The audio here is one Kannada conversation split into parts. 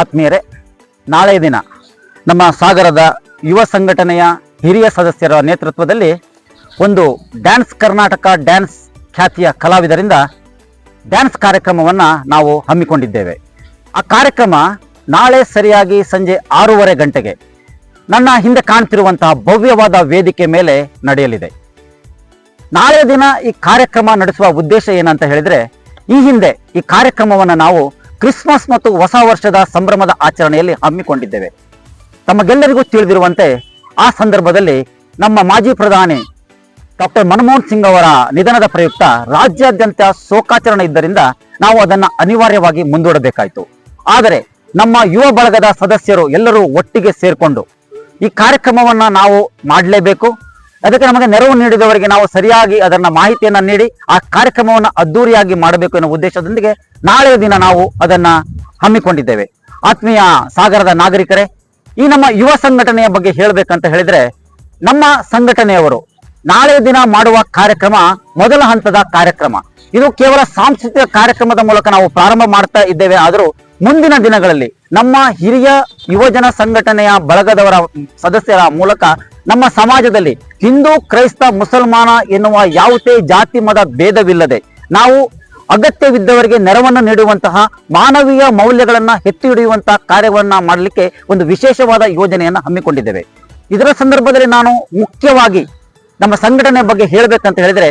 ಆತ್ಮೀಯರೇ, ನಾಳೆ ದಿನ ನಮ್ಮ ಸಾಗರದ ಯುವ ಸಂಘಟನೆಯ ಹಿರಿಯ ಸದಸ್ಯರ ನೇತೃತ್ವದಲ್ಲಿ ಒಂದು ಡ್ಯಾನ್ಸ್ ಕರ್ನಾಟಕ ಡ್ಯಾನ್ಸ್ ಖ್ಯಾತಿಯ ಕಲಾವಿದರಿಂದ ಡ್ಯಾನ್ಸ್ ಕಾರ್ಯಕ್ರಮವನ್ನು ನಾವು ಹಮ್ಮಿಕೊಂಡಿದ್ದೇವೆ. ಆ ಕಾರ್ಯಕ್ರಮ ನಾಳೆ ಸರಿಯಾಗಿ ಸಂಜೆ ಆರೂವರೆ ಗಂಟೆಗೆ ನನ್ನ ಹಿಂದೆ ಕಾಣ್ತಿರುವಂತಹ ಭವ್ಯವಾದ ವೇದಿಕೆ ಮೇಲೆ ನಡೆಯಲಿದೆ. ನಾಳೆ ದಿನ ಈ ಕಾರ್ಯಕ್ರಮ ನಡೆಸುವ ಉದ್ದೇಶ ಏನಂತ ಹೇಳಿದರೆ, ಈ ಹಿಂದೆ ಈ ಕಾರ್ಯಕ್ರಮವನ್ನು ನಾವು ಕ್ರಿಸ್ಮಸ್ ಮತ್ತು ಹೊಸ ವರ್ಷದ ಸಂಭ್ರಮದ ಆಚರಣೆಯಲ್ಲಿ ಹಮ್ಮಿಕೊಂಡಿದ್ದೇವೆ. ತಮಗೆಲ್ಲರಿಗೂ ತಿಳಿದಿರುವಂತೆ ಆ ಸಂದರ್ಭದಲ್ಲಿ ನಮ್ಮ ಮಾಜಿ ಪ್ರಧಾನಿ ಡಾಕ್ಟರ್ ಮನಮೋಹನ್ ಸಿಂಗ್ ಅವರ ನಿಧನದ ಪ್ರಯುಕ್ತ ರಾಜ್ಯಾದ್ಯಂತ ಶೋಕಾಚರಣೆ ಇದ್ದರಿಂದ ನಾವು ಅದನ್ನು ಅನಿವಾರ್ಯವಾಗಿ ಮುಂದೂಡಬೇಕಾಯಿತು. ಆದರೆ ನಮ್ಮ ಯುವ ಬಳಗದ ಸದಸ್ಯರು ಎಲ್ಲರೂ ಒಟ್ಟಿಗೆ ಸೇರಿಕೊಂಡು ಈ ಕಾರ್ಯಕ್ರಮವನ್ನು ನಾವು ಮಾಡಲೇಬೇಕು. ಅದಕ್ಕೆ ನಮಗೆ ನೆರವು ನೀಡಿದವರಿಗೆ ನಾವು ಸರಿಯಾಗಿ ಅದನ್ನ ಮಾಹಿತಿಯನ್ನ ನೀಡಿ ಆ ಕಾರ್ಯಕ್ರಮವನ್ನು ಅದ್ದೂರಿಯಾಗಿ ಮಾಡಬೇಕು ಎನ್ನುವ ಉದ್ದೇಶದೊಂದಿಗೆ ನಾಳೆಯ ದಿನ ನಾವು ಅದನ್ನ ಹಮ್ಮಿಕೊಂಡಿದ್ದೇವೆ. ಆತ್ಮೀಯ ಸಾಗರದ ನಾಗರಿಕರೇ, ಈ ನಮ್ಮ ಯುವ ಸಂಘಟನೆಯ ಬಗ್ಗೆ ಹೇಳಬೇಕಂತ ಹೇಳಿದ್ರೆ, ನಮ್ಮ ಸಂಘಟನೆಯವರು ನಾಳೆ ದಿನ ಮಾಡುವ ಕಾರ್ಯಕ್ರಮ ಮೊದಲ ಹಂತದ ಕಾರ್ಯಕ್ರಮ. ಇದು ಕೇವಲ ಸಾಂಸ್ಕೃತಿಕ ಕಾರ್ಯಕ್ರಮದ ಮೂಲಕ ನಾವು ಪ್ರಾರಂಭ ಮಾಡ್ತಾ ಇದ್ದೇವೆ. ಆದರೂ ಮುಂದಿನ ದಿನಗಳಲ್ಲಿ ನಮ್ಮ ಹಿರಿಯ ಯುವಜನ ಸಂಘಟನೆಯ ಬಳಗದವರ ಸದಸ್ಯರ ಮೂಲಕ ನಮ್ಮ ಸಮಾಜದಲ್ಲಿ ಹಿಂದೂ ಕ್ರೈಸ್ತ ಮುಸಲ್ಮಾನ ಎನ್ನುವ ಯಾವುದೇ ಜಾತಿ ಮತ ಭೇದವಿಲ್ಲದೆ ನಾವು ಅಗತ್ಯವಿದ್ದವರಿಗೆ ನೆರವನ್ನು ನೀಡುವಂತಹ ಮಾನವೀಯ ಮೌಲ್ಯಗಳನ್ನ ಎತ್ತಿ ಹಿಡಿಯುವಂತಹ ಕಾರ್ಯವನ್ನ ಮಾಡಲಿಕ್ಕೆ ಒಂದು ವಿಶೇಷವಾದ ಯೋಜನೆಯನ್ನ ಹಮ್ಮಿಕೊಂಡಿದ್ದೇವೆ. ಇದರ ಸಂದರ್ಭದಲ್ಲಿ ನಾನು ಮುಖ್ಯವಾಗಿ ನಮ್ಮ ಸಂಘಟನೆ ಬಗ್ಗೆ ಹೇಳಬೇಕಂತ ಹೇಳಿದ್ರೆ,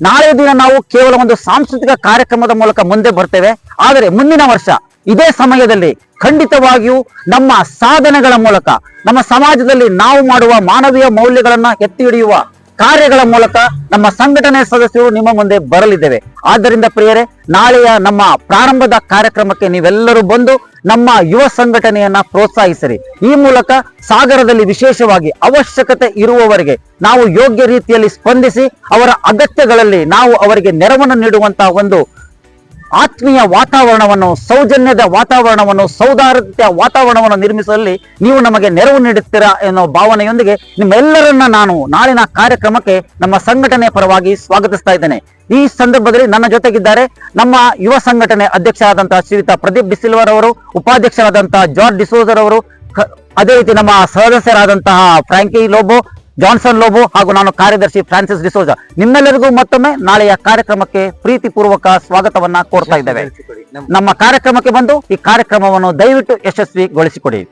ನಾಳೆ ದಿನ ನಾವು ಕೇವಲ ಒಂದು ಸಾಂಸ್ಕೃತಿಕ ಕಾರ್ಯಕ್ರಮದ ಮೂಲಕ ಮುಂದೆ ಬರ್ತೇವೆ. ಆದರೆ ಮುಂದಿನ ವರ್ಷ ಇದೇ ಸಮಯದಲ್ಲಿ ಖಂಡಿತವಾಗಿಯೂ ನಮ್ಮ ಸಾಧನೆಗಳ ಮೂಲಕ, ನಮ್ಮ ಸಮಾಜದಲ್ಲಿ ನಾವು ಮಾಡುವ ಮಾನವೀಯ ಮೌಲ್ಯಗಳನ್ನ ಎತ್ತಿ ಹಿಡಿಯುವ ಕಾರ್ಯಗಳ ಮೂಲಕ ನಮ್ಮ ಸಂಘಟನೆ ಸದಸ್ಯರು ನಿಮ್ಮ ಮುಂದೆ ಬರಲಿದ್ದೇವೆ. ಆದ್ದರಿಂದ ಪ್ರಿಯರೇ, ನಾಳೆಯ ನಮ್ಮ ಪ್ರಾರಂಭದ ಕಾರ್ಯಕ್ರಮಕ್ಕೆ ನೀವೆಲ್ಲರೂ ಬಂದು ನಮ್ಮ ಯುವ ಸಂಘಟನೆಯನ್ನ ಪ್ರೋತ್ಸಾಹಿಸಿರಿ. ಈ ಮೂಲಕ ಸಾಗರದಲ್ಲಿ ವಿಶೇಷವಾಗಿ ಅವಶ್ಯಕತೆ ಇರುವವರಿಗೆ ನಾವು ಯೋಗ್ಯ ರೀತಿಯಲ್ಲಿ ಸ್ಪಂದಿಸಿ ಅವರ ಅಗತ್ಯಗಳಲ್ಲಿ ನಾವು ಅವರಿಗೆ ನೆರವನ್ನು ನೀಡುವಂತಹ ಒಂದು ಆತ್ಮೀಯ ವಾತಾವರಣವನ್ನು, ಸೌಜನ್ಯದ ವಾತಾವರಣವನ್ನು, ಸೌಹಾರ್ದತೆಯ ವಾತಾವರಣವನ್ನು ನಿರ್ಮಿಸುವಲ್ಲಿ ನೀವು ನಮಗೆ ನೆರವು ನೀಡುತ್ತೀರಾ ಎನ್ನುವ ಭಾವನೆಯೊಂದಿಗೆ ನಿಮ್ಮೆಲ್ಲರನ್ನ ನಾನು ನಾಳಿನ ಕಾರ್ಯಕ್ರಮಕ್ಕೆ ನಮ್ಮ ಸಂಘಟನೆ ಪರವಾಗಿ ಸ್ವಾಗತಿಸ್ತಾ ಇದ್ದೇನೆ. ಈ ಸಂದರ್ಭದಲ್ಲಿ ನನ್ನ ಜೊತೆಗಿದ್ದಾರೆ ನಮ್ಮ ಯುವ ಸಂಘಟನೆ ಅಧ್ಯಕ್ಷರಾದಂತಹ ಶ್ರೀಯುತ ಪ್ರದೀಪ್ ಬಿಸಿಲ್ವರ್ ಅವರು ಉಪಾಧ್ಯಕ್ಷರಾದಂತಹ ಜಾರ್ಜ್ ಡಿಸೋಜರ್ ಅವರು ಅದೇ ರೀತಿ ನಮ್ಮ ಸದಸ್ಯರಾದಂತಹ ಫ್ರಾಂಕಿ ಲೋಬೋ ಜಾನ್ಸನ್ ಲೋಬೋ ಹಾಗೂ ನಾನು ಕಾರ್ಯದರ್ಶಿ ಫ್ರಾನ್ಸಿಸ್ ಡಿಸೋಜ. ನಿಮ್ಮೆಲ್ಲರಿಗೂ ಮತ್ತೊಮ್ಮೆ ನಾಳೆಯ ಕಾರ್ಯಕ್ರಮಕ್ಕೆ ಪ್ರೀತಿಪೂರ್ವಕ ಸ್ವಾಗತವನ್ನ ಕೋರ್ತಾ ಇದ್ದೇವೆ. ನಮ್ಮ ಕಾರ್ಯಕ್ರಮಕ್ಕೆ ಬಂದು ಈ ಕಾರ್ಯಕ್ರಮವನ್ನು ದಯವಿಟ್ಟು ಯಶಸ್ವಿಗೊಳಿಸಿಕೊಡಿ.